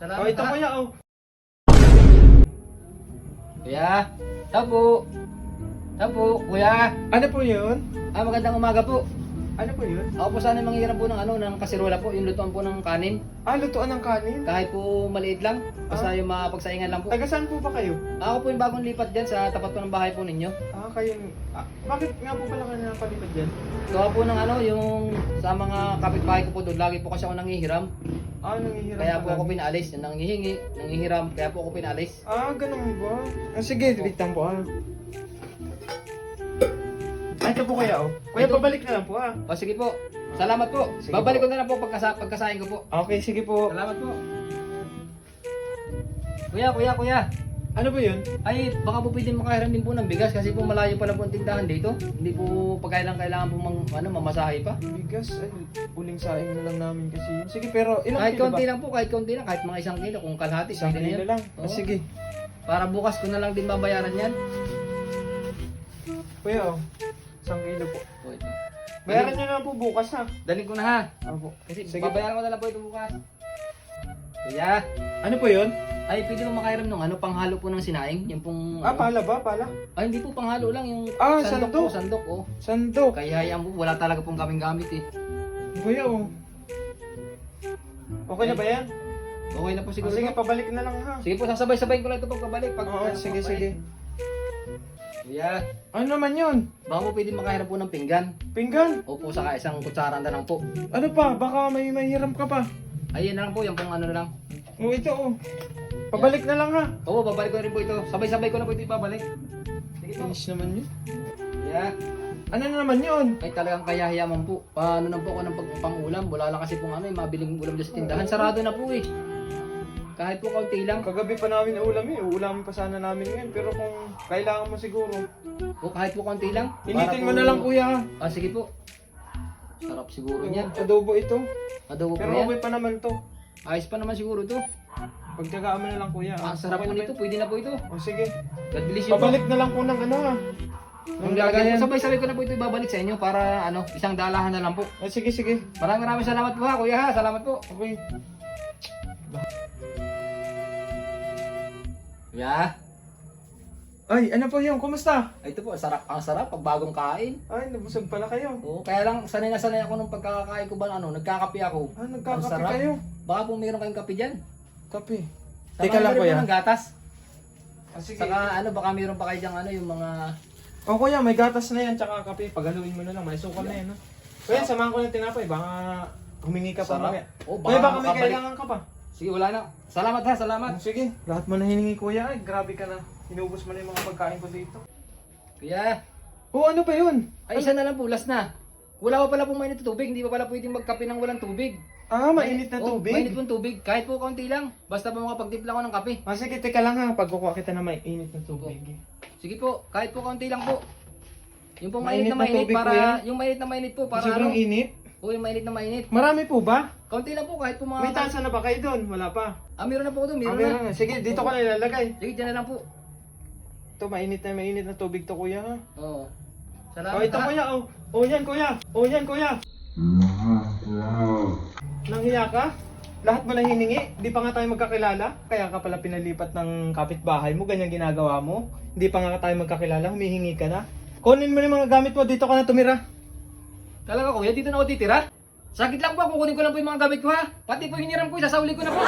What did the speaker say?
Salamat Oh, ito kuya, oh. Kuya, tao po. Tao po, kuya. Ano po yun? Ah, magandang umaga po. Ano po yun? Ako po sana manghiram po ng ano, ng kasirola po, yung lutuan po ng kanin. Ah, lutuan ng kanin. Kahit po maliit lang, basta Ah. yung mapagsaingan lang po. Taga saan po ba kayo? Ako po yung bagong lipat dyan sa tapat po ng bahay po ninyo. Ah, kayo. Ah, bakit nga po pala kayo napalipad dyan? Gawa po ng ano, yung sa mga kapitbahay ko po doon, lagi po kasi ako nangihiram. Ah, nangihiram Kaya ka po ako pinalis, nanghihingi, nanghihiram, kaya po ako pinalis. Ah, ganun ba? Ah, sige, lang po ah. Ay, ito po kuya, oh. Kuya, Ito. pabalik na lang po ah. O sige po, salamat po. Sige Babalik po. ko na lang po pagkasa pagkasahin ko po. Okay, sige po. Salamat po. Kuya, kuya, kuya. Ano po yun? Ay, baka po pwede makahiram din po ng bigas kasi po malayo pala po ang tindahan dito. Hindi po pagkailan kailangan po mang, ano, mamasahe pa. Bigas, ay, uling saing na lang namin kasi yun. Sige, pero ilang Kahit kilo ba? konti lang po, kahit konti lang, kahit mga isang kilo, kung kalahati, Isang pwede na kilo yun. lang. Ah, Oo. sige. Para bukas ko na lang din babayaran yan. Kuya, oh. Isang kilo po. Ito. Bayaran nyo na po bukas ha. Daling ko na ha. Opo. Kasi Sige. babayaran ko na lang po ito bukas. Kuya, Ano po yun? Ay pwede mo makahiram ng ano, panghalo po ng sinaing. Yung pong... Ah, pala ba? Pala? Ay, hindi po panghalo lang. Yung Ah, sandok, sandok. po, sandok. Oh. Sandok. Kaya hayaan po, wala talaga pong kaming gamit eh. Kuya, oh. Okay na ba yan? Okay na po siguro. sige, to. pabalik na lang ha. Sige po, sasabay-sabayin ko lang ito pagkabalik. Pag, Oo, sige, sige. Kuya, Ano naman yun? baka mo pwede makahiram po ng pinggan. Pinggan? Opo, saka isang kutsara na lang po. Ano pa? Baka may mahiram ka pa. Ayun na lang po, yung pong ano na lang. Oh, ito oh. Pabalik na lang ha. Oo, babalik ko rin po ito. Sabay-sabay ko na po ito ibabalik. Sige po. Finish naman yun. Yeah. Ano na naman yun? Ay talagang kayahiyaman po. Paano na po ako ng pagpangulam? Wala lang kasi pong ano, eh, mabiling ulam dyan sa tindahan. Sarado na po eh. Kahit po kaunti lang. Kagabi pa namin ulam eh. Uulamin pa sana namin ngayon. Pero kung kailangan mo siguro. O kahit po kaunti lang. Initin Para mo po- na lang kuya ha. Ah, sige po. Sarap siguro niyan. Adobo ito. Adobo po Pero yan. okay pa naman to. Ayos pa naman siguro to. Pagtyagaan mo na lang kuya. Ang sarap po nito. Pwede na po ito. O sige. God bless you po. Pabalik na lang po ng ano ha. Ang lagayan po, sabay-sabay ko na po ito ibabalik sa inyo para ano, isang dalahan na lang po. Ah, sige, sige. Maraming maraming salamat po ha, kuya ha. Salamat po. Okay. Kuya, Ay, ano po yun? Kumusta? ito po, sarap, ang sarap pag bagong kain. Ay, nabusog pala kayo. Oo, kaya lang sanay na sanay ako nung pagkakakain ko ba ano, nagkakape ako. Ah, Ang nagkakape sarap. kayo. Baka po mayroon kayong kape dyan. Kape. Teka lang, kuya. po ng gatas. Ah, sige. Saka ano, baka mayroon pa kayo dyan ano, yung mga... O kuya, may gatas na yan, tsaka kape. Pagaluin mo na lang, may sukal na yan. No? Kuya, samahan ko ng tinapay, baka humingi ka pa Sarap. mamaya. Oh, Kuya, baka may makabalik. kailangan ka pa. Sige, wala na. Salamat ha, salamat. Oh, sige, lahat mo na hiningi kuya. Ay, grabe ka na. Inubos mo na yung mga pagkain ko dito. Kuya, Oh, ano ba yun? ay isa na lang po, last na. Wala pa pala pong mainit na tubig, hindi pa pala pwedeng magkape ng walang tubig. Ah, mainit na Oh, tubig. mainit pong tubig, kahit po kaunti lang. Basta po makapagtimpla ko ng kape. Ah, sige, teka lang ha. Pagkukuha kita na mainit na tubig. Sige po, kahit po kaunti lang po. Yung pong mainit, Mainit na na mainit tubig para, yung mainit na mainit po para Sobrang ano. init. Yung mainit na mainit. Marami po ba? Kaunti lang po kahit po mga... May tasa na ba kayo doon? Wala pa. Ah, meron na po doon, Ah, meron, meron na. na. Sige, dito ko na ilalagay. Sige, dyan na lang po. Ito, mainit na mainit na tubig to kuya ha. Oo. Salamat Oh, ito ha. kuya, oh. Oh, yan kuya. Oh, yan kuya. Nanghiya ka? Lahat mo na hiningi? Di pa nga tayo magkakilala? Kaya ka pala pinalipat ng kapitbahay mo, ganyan ginagawa mo? Hindi pa nga tayo magkakilala, humihingi ka na? Kunin mo na yung mga gamit mo, dito ka na tumira. Talaga kuya, dito na ako titira? Sakit lang po, kukunin ko lang po yung mga gamit ko ha. Pati po yung hiniram ko, isasauli ko na po.